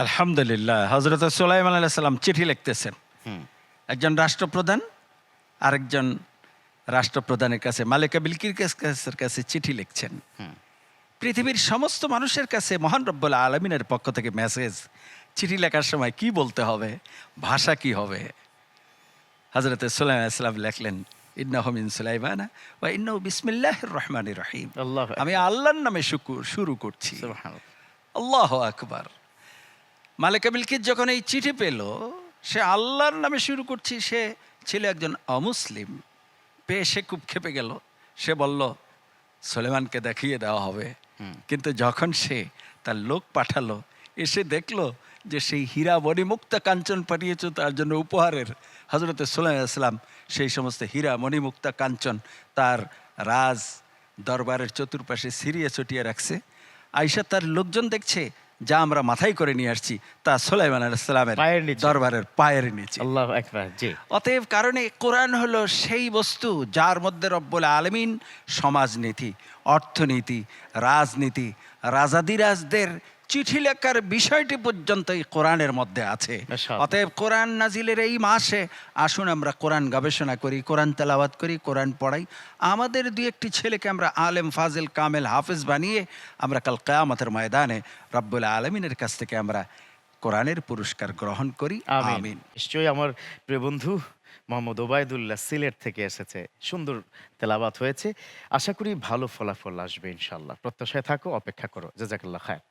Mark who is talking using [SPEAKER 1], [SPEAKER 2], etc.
[SPEAKER 1] আলহামদুলিল্লাহ হজরত সোলাইমান আলাইসাল্লাম চিঠি লিখতেছেন। একজন রাষ্ট্রপ্রধান আরেকজন রাষ্ট্রপ্রধানের কাছে মালিকা বিলকির কাছের কাছে চিঠি লিখছেন। পৃথিবীর সমস্ত মানুষের কাছে মহান রব্বুল আলমিনের পক্ষ থেকে মেসেজ চিঠি লেখার সময় কি বলতে হবে ভাষা কি হবে? হজরত সুলাইমান ইসলাম লেখলেন ইন্নাহমিন সুলাইমানা বা ইন্নাহ বিসমিল্লাহ রহমান রহিম। আমি আল্লাহর নামে শুকু- শুরু করছি। আল্লাহ আকবার। মালিকা বিলকিস যখন এই চিঠি পেল সে আল্লাহর নামে শুরু করছি সে ছিল একজন অমুসলিম। পেয়ে সে খুব খেপে গেল। সে বলল সোলেমানকে দেখিয়ে দেওয়া হবে। কিন্তু যখন সে তার লোক পাঠালো এসে দেখল যে সেই হীরা মণি মুক্তা কাঞ্চন পাঠিয়েছ তার জন্য উপহারের। হজরত সোলাইম আসলাম সেই সমস্ত হীরা মণিমুক্তা কাঞ্চন তার রাজ দরবারের চতুর্পাশে সিরিয়ে ছটিয়ে রাখছে। আইসা তার লোকজন দেখছে যা আমরা মাথায় করে নিয়ে আসছি তা সোলাইমান আলাইসালামের। দরবারের পায়ের নিচে
[SPEAKER 2] আল্লাহ
[SPEAKER 1] অতএব কারণে কোরআন হলো সেই বস্তু যার মধ্যে রব্বুল আলমিন সমাজনীতি অর্থনীতি রাজনীতি রাজাদিরাজদের চিঠি লেখার বিষয়টি পর্যন্ত এই কোরআনের মধ্যে আছে। অতএব কোরআন নাজিলের এই মাসে আসুন আমরা কোরআন গবেষণা করি কোরআন তেলাওয়াত করি কোরআন পড়াই। আমাদের দুই একটি ছেলেকে আমরা আলেম ফাজিল কামেল হাফেজ বানিয়ে আমরা কাল কেয়ামতের ময়দানে রব্বুল আলমিনের কাছ থেকে আমরা কোরআনের পুরস্কার গ্রহণ করি। আমিন।
[SPEAKER 2] নিশ্চয়ই আমার প্রিয় বন্ধু মোহাম্মদ ওবায়দুল্লাহ সিলেট থেকে এসেছে। সুন্দর তেলাবাত হয়েছে। আশা করি ভালো ফলাফল আসবে ইনশাল্লাহ প্রত্যাশায় থাকো অপেক্ষা করো। জাজাকাল্লাহ খায়